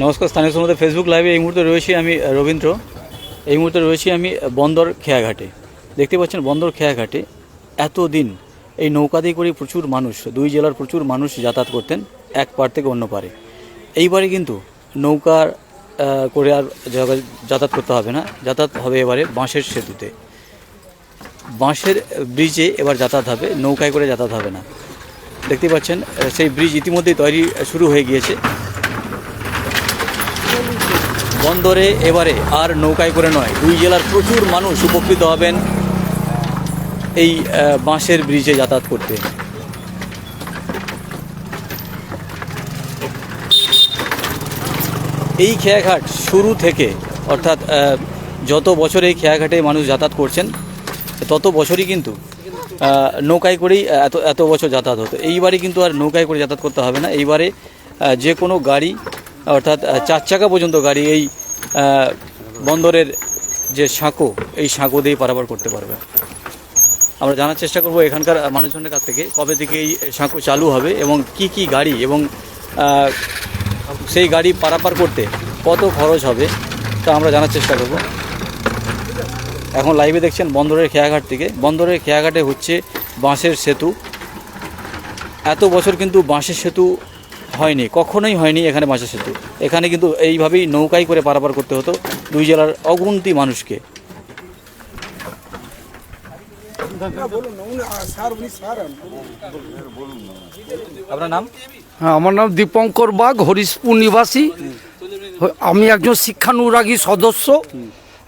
নমস্কার, স্থানীয় সমুদ্র ফেসবুক লাইভে এই মুহূর্তে রয়েছি আমি রবীন্দ্র। এই মুহূর্তে রয়েছি আমি বন্দর খেয়াঘাটে। দেখতে পাচ্ছেন বন্দর খেয়াঘাটে এতদিন এই নৌকা দিয়ে করে প্রচুর মানুষ, দুই জেলার প্রচুর মানুষ যাতায়াত করতেন, এক পার থেকে অন্য পারে। এইবারে কিন্তু নৌকার করে আর যাতায়াত করতে হবে না। যাতায়াত হবে এবারে বাঁশের সেতুতে। বাঁশের ব্রিজে এবার যাতায়াত হবে, নৌকায় করে যাতায়াত হবে না। দেখতে পাচ্ছেন সেই ব্রিজ ইতিমধ্যেই তৈরি শুরু হয়ে গিয়েছে। বন্দরে এবারে আর নৌকায় করে নয়। দুই জেলার প্রচুর মানুষ উপকৃত হবেন এই বাঁশের ব্রিজে যাতায়াত করতে। এই খেয়াঘাট শুরু থেকে, অর্থাৎ যত বছর এই খেয়াঘাটে মানুষ যাতায়াত করছেন, তত বছরই কিন্তু নৌকায় করেই এত এত বছর যাতায়াত হতো। এইবারে কিন্তু আর নৌকায় করে যাতায়াত করতে হবে না। এইবারে যে কোনো গাড়ি অর্থাৎ চার চাকা পর্যন্ত গাড়ি এই বন্দরের যে সাঁকো, এই সাঁকো দিয়ে পারাপার করতে পারবে। আমরা জানার চেষ্টা করব এখানকার মানুষজনের কাছ থেকে কবে থেকে এই সাঁকো চালু হবে এবং কি কি গাড়ি এবং সেই গাড়ি পারাপার করতে কত খরচ হবে, তা আমরা জানার চেষ্টা করব। এখন লাইভে দেখছেন বন্দরের খেয়াঘাট থেকে। বন্দরের খেয়াঘাটে হচ্ছে বাঁশের সেতু। এত বছর কিন্তু বাঁশের সেতু হয়নি কখনোই হয়নি এখানে বাঁশের সেতু এখানে কিন্তু এইভাবেই নৌকায় করে পারাপার করতে হতো দুই জেলার অগুন্তি মানুষকে। আপনার নাম? হ্যাঁ আমার নাম দীপঙ্কর বাগ হরিশপুর নিবাসী। আমি একজন শিক্ষানুরাগী সদস্য।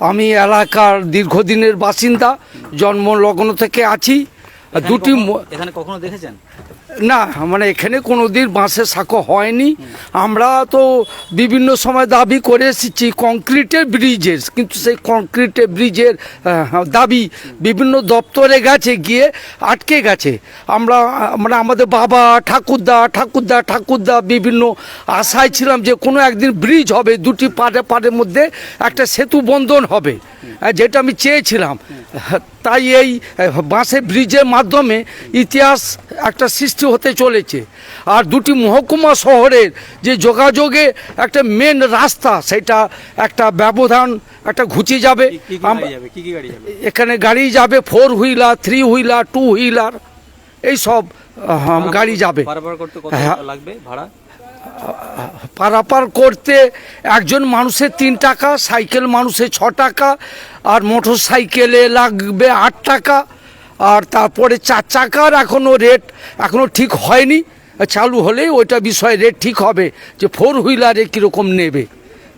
আমি এলাকার দীর্ঘদিনের বাসিন্দা জন্মলগ্ন থেকে আছি। দুটি এখানে কখনো দেখেছেন? না মানে এখানে কোনো দিন বাঁশের সাঁকো হয়নি। আমরা তো বিভিন্ন সময় দাবি করে এসেছি কংক্রিটের ব্রিজের, কিন্তু সেই কংক্রিটের ব্রিজের দাবি বিভিন্ন দপ্তরে গেছে, গিয়ে আটকে গেছে। আমরা মানে আমাদের বাবা, ঠাকুরদা ঠাকুরদা ঠাকুরদা বিভিন্ন আশায় ছিলাম যে কোনো একদিন ব্রিজ হবে, দুটি পাড়ে, পাড়ের মধ্যে একটা সেতু বন্ধন হবে যেটা আমি চেয়েছিলাম। তাই এই বাঁশের ব্রিজের মাধ্যমে ইতিহাস একটা সৃষ্টি হতে চলেছে। আর দুটি মহকুমা শহরের যে যোগাযোগে একটা মেন রাস্তা সেটা একটা ব্যবধান একটা ঘুচে যাবে। এখানে গাড়ি যাবে four wheeler three wheeler two wheeler এই সব গাড়ি যাবে। পারাপার করতে কত হ্যাঁ। ভাড়া? পারাপার করতে একজন মানুষের তিন টাকা সাইকেল মানুষের ছ টাকা আর মোটর সাইকেলে লাগবে আট টাকা আর তারপরে চার চাকার এখনও রেট এখনও ঠিক হয়নি। চালু হলেই ওইটা বিষয়ে রেট ঠিক হবে যে ফোর হুইলারে কীরকম নেবে।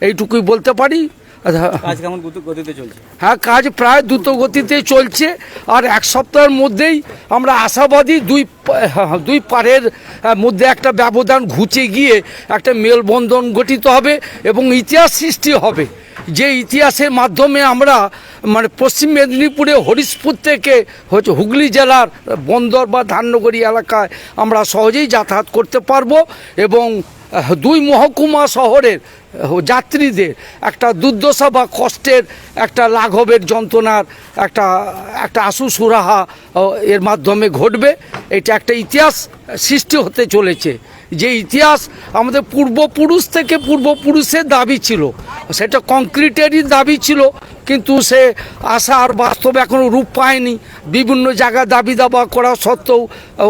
এইটুকুই বলতে পারি? আচ্ছা, কাজ কেমন গতিতে চলছে? হ্যাঁ কাজ প্রায় দ্রুত গতিতে চলছে আর এক সপ্তাহের মধ্যেই আমরা আশাবাদী দুই পা- দুই পারের মধ্যে একটা ব্যবধান ঘুচে গিয়ে একটা মেলবন্ধন গঠিত হবে এবং ইতিহাস সৃষ্টি হবে। যে ইতিহাসের মাধ্যমে আমরা মানে পশ্চিম মেদিনীপুরে হরিশপুর থেকে হচ্ছে হুগলি জেলার বন্দর বা ধান্যগড়ি এলাকায় আমরা সহজেই যাতায়াত করতে পারব এবং দুই মহকুমা শহরের যাত্রীদের একটা দুর্দশা বা কষ্টের একটা লাঘবের যন্ত্রণার একটা একটা আশু সুরাহা এর মাধ্যমে ঘটবে। এটা একটা ইতিহাস সৃষ্টি হতে চলেছে। যে ইতিহাস আমাদের পূর্বপুরুষ থেকে পূর্বপুরুষের দাবি ছিল, সেটা কংক্রিটেরই দাবি ছিল, কিন্তু সে আশা আর বাস্তবে এখনও রূপ পায়নি। বিভিন্ন জায়গায় দাবি দাবা করা সত্ত্বেও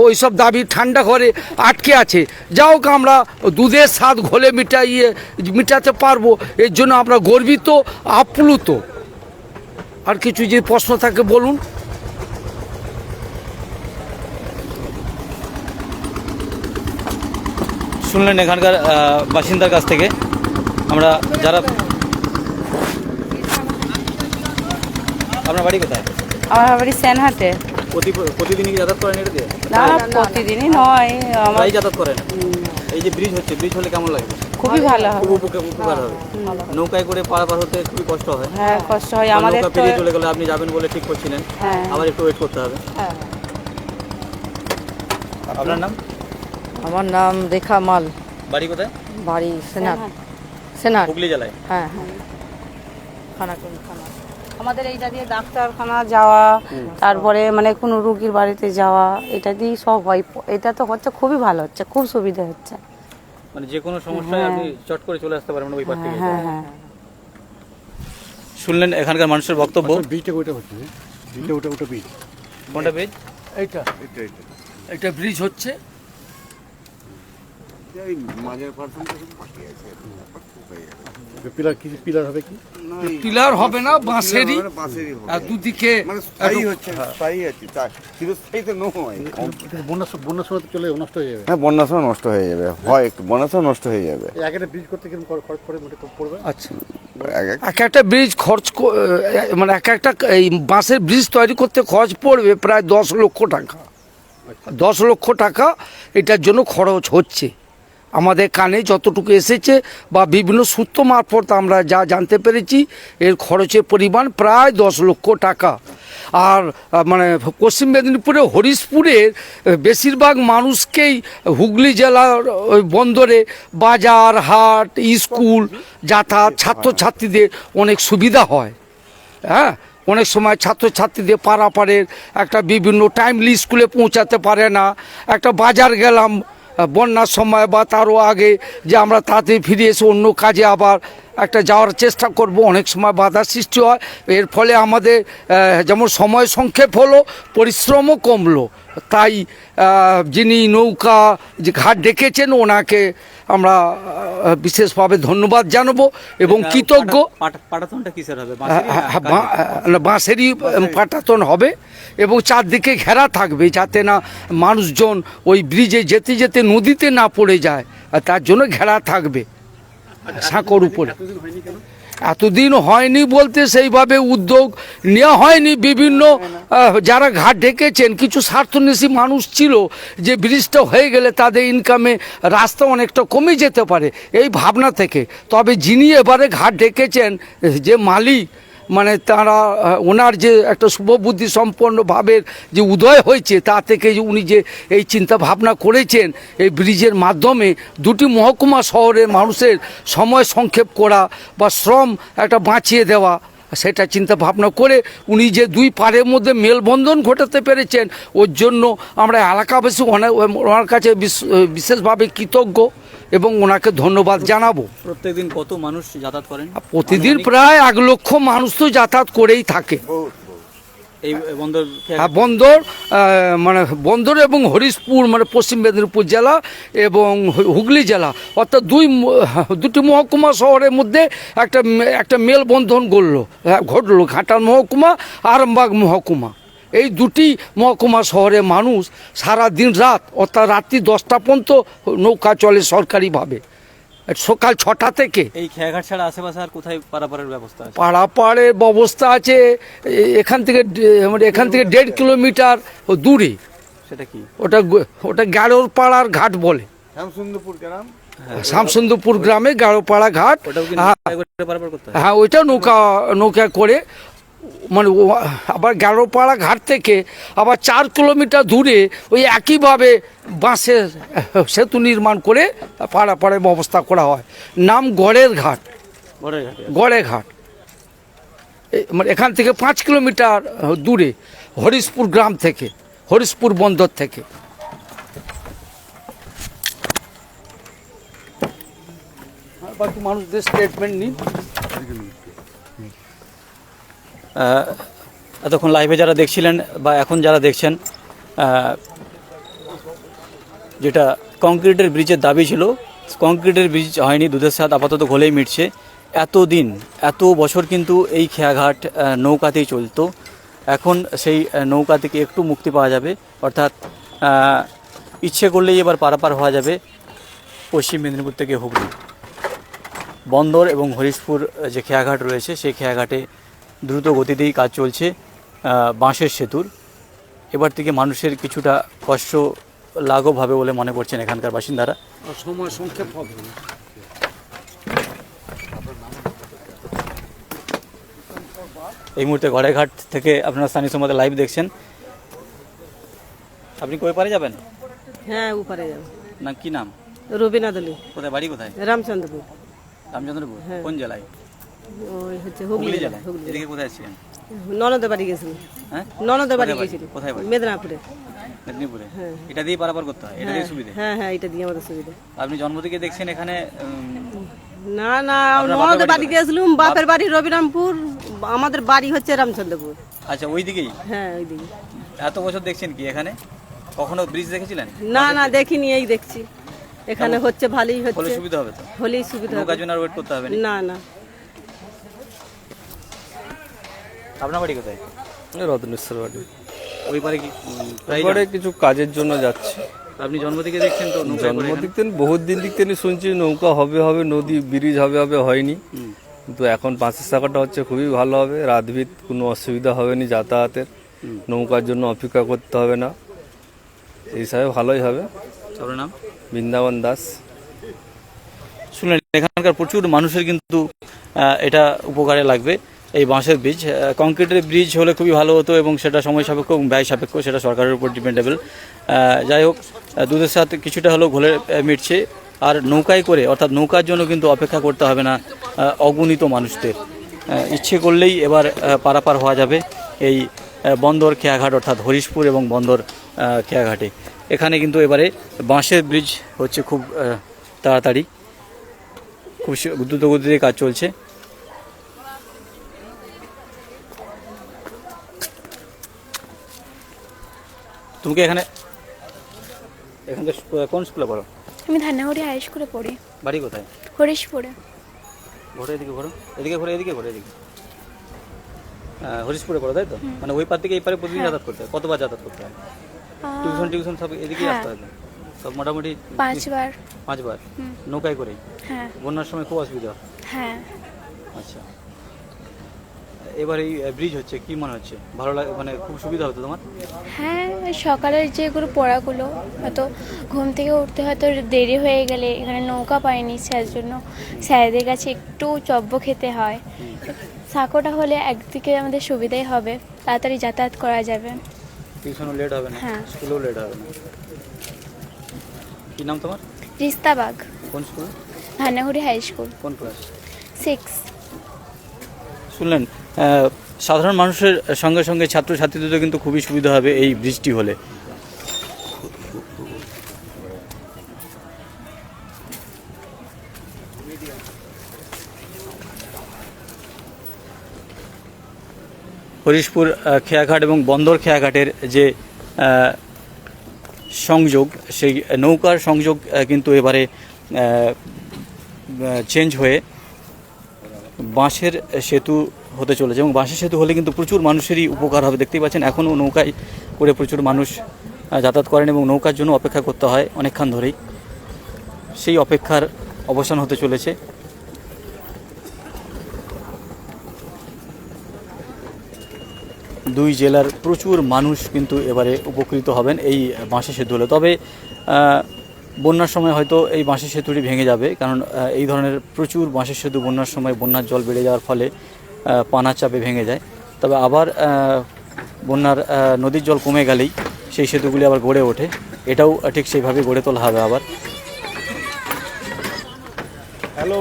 ওই সব দাবি ঠান্ডা ঘরে আটকে আছে। যা হোক, আমরা দুধের স্বাদ ঘোলে মিটাইয়ে, মিটাতে পারব, এর জন্য আমরা গর্বিত, আপ্লুত। আর কিছু যে প্রশ্ন থাকে বলুন। শুনলেন এখানকার বাসিন্দার কাছ থেকে। আমরা যারা আপনার বাড়ি কোথায়? আমার বাড়ি সেনহাটে। প্রতিদিনই কি যাতায়াত করেন এটা দিয়ে না প্রতিদিনই নয় আমার যাতায়াত করেন? এই যে ব্রিজ হচ্ছে ব্রিজ হলে কেমন লাগবে খুবই ভালো হবে। খুব উপকার উপকার হবে। নৌকায় করে পারাপার হতে খুবই কষ্ট হয়। হ্যাঁ কষ্ট হয়। আমাদের নৌকা তো পেরিয়ে চলে গেলে আপনি যাবেন বলে ঠিক করছিলেন। হ্যাঁ। আবার একটু ওয়েট করতে হবে। হ্যাঁ। আপনার নাম? আমার নাম রেখা মাল। বাড়ি কোথায়? বাড়ি সেনার। সেনার। হুগলি জেলায়? হ্যাঁ হ্যাঁ। খানাকুল থানা আমাদের এইটা দিয়ে ডাক্তারখানা যাওয়া তারপরে মানে কোনো রুগীর বাড়িতে যাওয়া এটা দিয়েই সব হয়। এটা তো হচ্ছে খুবই ভালো হচ্ছে খুব সুবিধা হচ্ছে। মানে যে কোনো সমস্যায় আপনি চট করে চলে আসতে পারবেন ওই পার থেকে হ্যাঁ হ্যাঁ শুনলেন এখানকার মানুষের বক্তব্য? বীজটা ওইটা হচ্ছে হ্যাঁ? বীজটা ওটা ওটা বীজ কোনটা পেজ এইটা। এটা এটা এটা ব্রিজ হচ্ছে এই মাঝের পার্সেন্টটা শুধু বাকি আছে। পিলার কি পিলার হবে কি? না, এই পিলার হবে না বাঁশেরই। মানে বাঁশেরই হবে। আর দুদিকে মানে স্থায়ী হচ্ছে স্থায়ী আছে চিরস্থায়ী তো নয় বন্যা বন্যার সময় তো চলে নষ্ট হয়ে যাবে। হ্যাঁ বন্যার সময় নষ্ট হয়ে যাবে। হয় বন্যার সময় নষ্ট হয়ে যাবে। এই একটা ব্রিজ করতে কীরকম খরচ পড়ে মোটে পড়বে? আচ্ছা। এক এক এক একটা ব্রিজ খরচ মানে এক একটা এই বাঁশের ব্রিজ তৈরি করতে খরচ পড়বে প্রায় দশ লক্ষ টাকা। দশ লক্ষ টাকা এটার জন্য খরচ হচ্ছে। আমাদের কানে যতটুকু এসেছে বা বিভিন্ন সূত্র মারফত আমরা যা জানতে পেরেছি, এর খরচের পরিমাণ প্রায় দশ লক্ষ টাকা। আর মানে পশ্চিম মেদিনীপুরে, হরিশপুরের বেশিরভাগ মানুষকেই হুগলি জেলার, ওই বন্দরে বাজার, হাট, স্কুল, যাতায়াত, ছাত্রছাত্রীদের অনেক সুবিধা হয়। হ্যাঁ অনেক সময় ছাত্রছাত্রীদের পারাপারের একটা বিভিন্ন টাইমলি স্কুলে পৌঁছাতে পারে না। একটা বাজার গেলাম বন্যার সময় বা তারও আগে যে আমরা তাড়াতাড়ি ফিরে এসে অন্য কাজে আবার একটা যাওয়ার চেষ্টা করব, অনেক সময় বাধার সৃষ্টি হয়। এর ফলে আমাদের যেমন সময় সংক্ষেপ হলো, পরিশ্রমও কমলো। তাই যিনি নৌকা যে ঘাট ডেকেছেন, ওনাকে আমরা বিশেষভাবে ধন্যবাদ জানাব এবং কৃতজ্ঞ। পাটাতনটা কিসের হবে? বা- না, বাঁশেরই পাটাতন হবে এবং চারদিকে ঘেরা থাকবে যাতে না মানুষজন ওই ব্রিজে যেতে যেতে নদীতে না পড়ে যায় আর তার জন্য ঘেরা থাকবে সাঁকর উপরে। এতদিন হয়নি বলতে সেইভাবে উদ্যোগ, নেওয়া হয়নি বিভিন্ন যারা ঘাট ঢেকেছেন কিছু স্বার্থন্বেষী মানুষ ছিল যে ব্রিজটা হয়ে গেলে তাদের ইনকামে রাস্তা অনেকটা কমে যেতে পারে, এই ভাবনা থেকে। তবে যিনি এবারে ঘাট ঢেকেছেন যে মালিক মানে তারা ওনার যে একটা শুভবুদ্ধি সম্পন্ন ভাবের যে উদয় হয়েছে, তা থেকে যে উনি যে এই চিন্তা ভাবনা করেছেন, এই ব্রিজের মাধ্যমে দুটি মহকুমা শহরের মানুষের সময় সংক্ষেপ করা বা শ্রম একটা বাঁচিয়ে দেওয়া, সেটা চিন্তা ভাবনা করে উনি যে দুই পাড়ের মধ্যে মেলবন্ধন ঘটাতে পেরেছেন, ওর জন্য আমরা এলাকাবাসী অনেক, ওনার কাছে বিশেষভাবে কৃতজ্ঞ। এবং ওনাকে ধন্যবাদ জানাব। প্রত্যেকদিন কত মানুষ যাতায়াত করেন? প্রতিদিন প্রায় এক লক্ষ মানুষ তো যাতায়াত করেই থাকে। এই বন্দর হ্যাঁ বন্দর মানে বন্দর এবং হরিশপুর মানে পশ্চিম মেদিনীপুর জেলা এবং হুগলি জেলা অর্থাৎ দুই দুটি মহকুমা শহরের মধ্যে একটা একটা মেলবন্ধন গড়লো হ্যাঁ, ঘটলো ঘাটাল মহকুমা আরামবাগ মহকুমা। এই দুটি মহকুমা শহরে মানুষ সারা দিন রাত অর্থাৎ রাত্রি দশটা পর্যন্ত নৌকা চলে সরকারিভাবে। সকাল ছটা থেকে এই খেয়াঘাট ছাড়া আশেপাশে আর কোথায় পারাপারের ব্যবস্থা আছে? পাড়াপাড়ের ব্যবস্থা আছে এখান থেকে মানে এখান থেকে দেড় কিলোমিটার দূরে। সেটা কি? ওটা ওটা গাড়োর পাড়ার ঘাট বলে। শ্যামসুন্দরপুর গ্রাম শামসুন্দরপুর গ্রামে গাড়োপাড়া ঘাট। হ্যাঁ, হয়? হ্যাঁ ওইটা নৌকা নৌকা করে মানে আবার গাড়োপাড়া ঘাট থেকে আবার চার কিলোমিটার দূরে ওই একইভাবে বাঁশের সেতু নির্মাণ করে পাড়াপাড়ে ব্যবস্থা করা হয়। নাম গড়ের ঘাট। গড়ে ঘাট মানে এখান থেকে পাঁচ কিলোমিটার দূরে হরিশপুর গ্রাম থেকে হরিশপুর বন্দর থেকে। বাকি মানুষদের স্টেটমেন্ট নিন। এতক্ষণ লাইভে যারা দেখছিলেন বা এখন যারা দেখছেন যেটা কংক্রিটের ব্রিজের দাবি ছিল কংক্রিটের ব্রিজ হয়নি, দুধের স্বাদ আপাতত ঘোলেই মিটছে। এতদিন, এত বছর কিন্তু এই খেয়াঘাট নৌকাতেই চলতো। এখন সেই নৌকা থেকে একটু মুক্তি পাওয়া যাবে, অর্থাৎ ইচ্ছে করলেই এবার পারাপার হওয়া যাবে পশ্চিম মেদিনীপুর থেকে হুগলি। বন্দর এবং হরিশপুর যে খেয়াঘাট রয়েছে, সেই খেয়াঘাটে দ্রুত গতিতেই কাজ চলছে বাঁশের সেতুর। এবার থেকে মানুষের কিছুটা কষ্ট লাঘব হবে বলে মনে করছেন এখানকার বাসিন্দারা। সময় সংক্ষেপ হবে। এই মুহূর্তে ঘাট থেকে আপনারা স্থানীয় সম্মতে লাইভ দেখছেন। আপনি কই পারে যাবেন? হ্যাঁ উপরে যাব। না কি নাম? রবিনা দলি কোথায় বাড়ি কোথায়? রামচন্দ্রপুর। রামচন্দ্রপুর? কোন জেলায়? ওই হচ্ছে হুগলি হুগলি হুগলি এদিকে কোথায় ছিলেন ননদের বাড়ি গেছিলাম হ্যাঁ? ননদের বাড়ি কোথায় কোথায় বাড়ি? মেদিনীপুরে। মেদিনীপুরে? এটা দিয়ে পারাপার করতে হয়? এটা দিয়ে সুবিধা? হ্যাঁ হ্যাঁ এটা দিয়ে আমাদের সুবিধা। আপনি জন্ম থেকে দেখছেন এখানে না না ননদের বাড়ি গেছিলাম বাপের বাড়ি রবিরামপুর আমাদের বাড়ি হচ্ছে রামচন্দ্রপুর। আচ্ছা ওই দিকেই হ্যাঁ ওইদিকে। এত বছর দেখছেন কি এখানে? কখনো ব্রিজ দেখেছিলেন? না না দেখিনি এই দেখছি। এখানে হচ্ছে ভালোই হচ্ছে। সুবিধা হবে তো? হলেই সুবিধা হবে। ওয়েট করতে হবে না না না আপনার বাড়ি কোথায়? রত্নেশ্বর বাড়ি। ওই পারে কি এবারে কিছু কাজের জন্য যাচ্ছি। আপনি জন্ম থেকে দেখছেন তো জন্ম? দিক থেকে বহুত দিন দিক থেকে শুনছি নৌকা হবে হবে নদী ব্রিজ হবে হবে হয়নি। কিন্তু এখন পাঁচের টাকাটা হচ্ছে খুবই ভালো হবে। রাতবিত কোনো অসুবিধা হবে না যাতায়াতের। নৌকার জন্য অপেক্ষা করতে হবে না। এই হিসাবে ভালোই হবে। আপনার নাম? বৃন্দাবন দাস। শুনলেন এখানকার প্রচুর মানুষের কিন্তু এটা উপকারে লাগবে। এই বাঁশের ব্রিজ কংক্রিটের ব্রিজ হলে খুবই ভালো হতো এবং সেটা সময় সাপেক্ষ এবং ব্যয় সাপেক্ষ, সেটা সরকারের উপর ডিপেন্ডেবল যাই হোক দুধের সাথে কিছুটা হলেও ঘোলে মিটছে। আর নৌকায় করে, অর্থাৎ নৌকার জন্য কিন্তু অপেক্ষা করতে হবে না অগণিত মানুষদের। ইচ্ছে করলেই এবার পারাপার হওয়া যাবে এই বন্দর খেয়াঘাট, অর্থাৎ হরিশপুর এবং বন্দর খেয়াঘাটে। এখানে কিন্তু এবারে বাঁশের ব্রিজ হচ্ছে খুব তাড়াতাড়ি। খুব সে- দ্রুত গতিতে কাজ চলছে। তুমি কি এখানে এখান কোন স্কুলে পড়ো? আমি ধান্নাগুড়ি হাই স্কুলে পড়ি। বাড়ি কোথায়? হরিশপুরে। ঘোরো এদিকে ঘোরো। এদিকে ঘোরো এদিকে ঘোরো এদিকে। হ্যাঁ, হরিশপুরে পড়ো তাই তো? মানে ওই পার থেকে এই পারে প্রতিদিন যাতায়াত করতে হয়। কতবার যাতায়াত করতে হয়? টিউশন টিউশন সব এদিকেই হ্যাঁ। আসতে হবে সব মোটামুটি পাঁচবার। পাঁচবার? নৌকায় করেই? হ্যাঁ। বন্যার সময় খুব অসুবিধা? হয়। হ্যাঁ। আচ্ছা। এবার এই ব্রিজ হচ্ছে কি মনে হচ্ছে? ভালো লাগে মানে খুব সুবিধা হতো তোমার? হ্যাঁ সকালের যেগুলো পড়াগুলো হয়তো ঘুম থেকে উঠতে হয়তো দেরি হয়ে গেলে এখানে নৌকা পাইনি স্যার জন্য স্যারদের কাছে একটু চব্য খেতে হয়। সাঁকোটা হলে একদিকে আমাদের সুবিধাই হবে তাড়াতাড়ি যাতায়াত করা যাবে। টিউশনও লেট হবে না? হ্যাঁ। স্কুলেও লেট হবে না? কি নাম তোমার? রিস্তাবাগ কোন স্কুল? Dhannaguri high school. কোন ক্লাস সিক্স শুনলেন? সাধারণ মানুষের সঙ্গে সঙ্গে ছাত্রছাত্রীদেরও কিন্তু খুবই সুবিধা হবে এই ব্রিজটি হলে। হরিশপুর খেয়াঘাট এবং বন্দর খেয়াঘাটের যে সংযোগ, সেই নৌকার সংযোগ কিন্তু এবারে চেঞ্জ হয়ে বাঁশের সেতু হতে চলেছে এবং বাঁশের সেতু হলে কিন্তু প্রচুর মানুষেরই উপকার হবে। দেখতেই পাচ্ছেন, এখনও নৌকায় করে প্রচুর মানুষ যাতায়াত করেন এবং নৌকার জন্য অপেক্ষা করতে হয় অনেকক্ষণ ধরেই। সেই অপেক্ষার অবসান হতে চলেছে। দুই জেলার প্রচুর মানুষ কিন্তু এবারে উপকৃত হবেন এই বাঁশের সেতু হলে। তবে বন্যার সময় হয়তো এই বাঁশের সেতুটি ভেঙে যাবে, কারণ এই ধরনের প্রচুর বাঁশের সেতু বন্যার সময় বন্যার জল বেড়ে যাওয়ার ফলে পানার চাপে ভেঙে যায়। তবে আবার বন্যার নদীর জল কমে গেলেই সেই সেতুগুলি আবার গড়ে ওঠে। এটাও ঠিক সেইভাবে গড়ে তোলা হবে আবার। হ্যালো।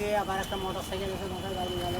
তিনজন আবার একটা মোটর সাইকেল এসে মাথায় গাড়ি গেল।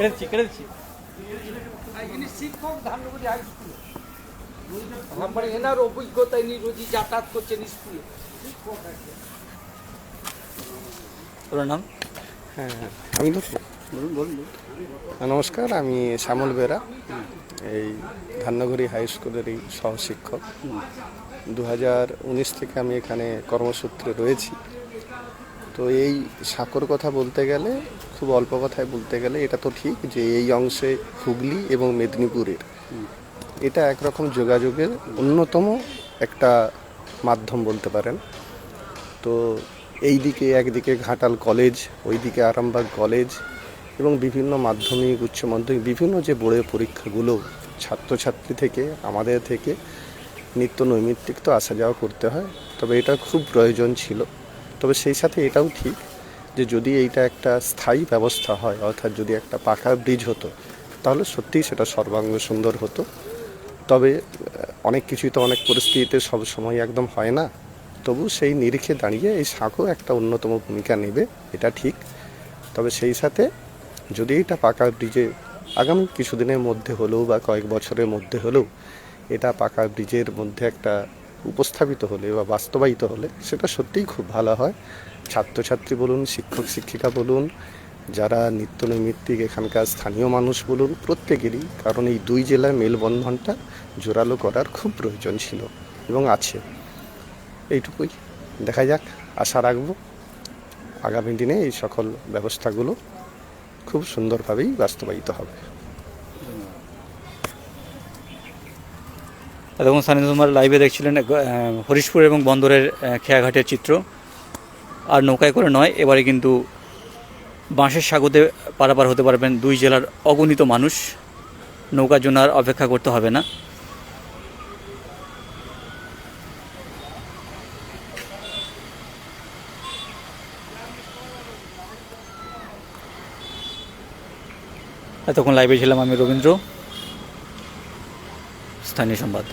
কেটে দিচ্ছি কেটে দিচ্ছি ইনি শিক্ষক ধান্যবাদী হাই স্কুলে আমার এনার অভিজ্ঞতা ইনি রোজই যাতায়াত করছেন স্কুলে ওনার নাম? হ্যাঁ আমি বলুন বলুন নমস্কার আমি শ্যামল বেরা। এই ধান্যঘড়ি হাই স্কুলেরই সহশিক্ষক। দু হাজার উনিশ থেকে আমি এখানে কর্মসূত্রে রয়েছি। তো এই সাঁকোর কথা বলতে গেলে, খুব অল্প কথায় বলতে গেলে এটা তো ঠিক যে এই অংশে হুগলি এবং মেদিনীপুরের। এটা একরকম যোগাযোগের অন্যতম একটা মাধ্যম বলতে পারেন। তো এই দিকে একদিকে ঘাটাল কলেজ, ওইদিকে আরামবাগ কলেজ এবং বিভিন্ন মাধ্যমিক, উচ্চ মাধ্যমিক, বিভিন্ন যে বোর্ডের পরীক্ষাগুলো ছাত্রছাত্রী থেকে, আমাদের থেকে নিত্য নৈমিত্তিক তো আসা যাওয়া করতে হয়। তবে এটা খুব প্রয়োজন ছিল। তবে সেই সাথে এটাও ঠিক যে যদি এইটা একটা স্থায়ী ব্যবস্থা হয়, অর্থাৎ যদি একটা পাকা ব্রিজ হতো, তাহলে সত্যিই সেটা সর্বাঙ্গ সুন্দর হতো। তবে অনেক কিছুই তো অনেক পরিস্থিতিতে সব সময় একদম হয় না। তবু সেই নিরিখে দাঁড়িয়ে এই সাঁকো একটা অন্যতম ভূমিকা নেবে, এটা ঠিক। তবে সেই সাথে যদি এটা পাকা ব্রিজে আগামী কিছুদিনের মধ্যে হলেও বা কয়েক বছরের মধ্যে হলেও এটা পাকা ব্রিজের মধ্যে একটা উপস্থাপিত হলে বা বাস্তবায়িত হলে সেটা সত্যিই খুব ভালো হয়। ছাত্রছাত্রী বলুন, শিক্ষক, শিক্ষিকা বলুন, যারা নিত্য নৈমিত্তিক এখানকার স্থানীয় মানুষ বলুন, প্রত্যেকেরই, কারণ এই দুই জেলার মেলবন্ধনটা জোরালো করার খুব প্রয়োজন ছিল এবং আছে। এইটুকুই। দেখা যাক, আশা রাখব আগামী দিনে এই সকল ব্যবস্থাগুলো খুব সুন্দরভাবেই বাস্তবায়িত হবে। এতক্ষণ স্থানীয় তোমার লাইভে দেখছিলেন হরিশপুর এবং বন্দরের খেয়াঘাটের চিত্র। আর নৌকায় করে নয়, এবারে কিন্তু বাঁশের সাগরে পারাপার হতে পারবেন দুই জেলার অগণিত মানুষ। নৌকার জন্য আর অপেক্ষা করতে হবে না। এতক্ষণ লাইভে ছিলাম আমি রবীন্দ্র। স্থানীয় সংবাদ।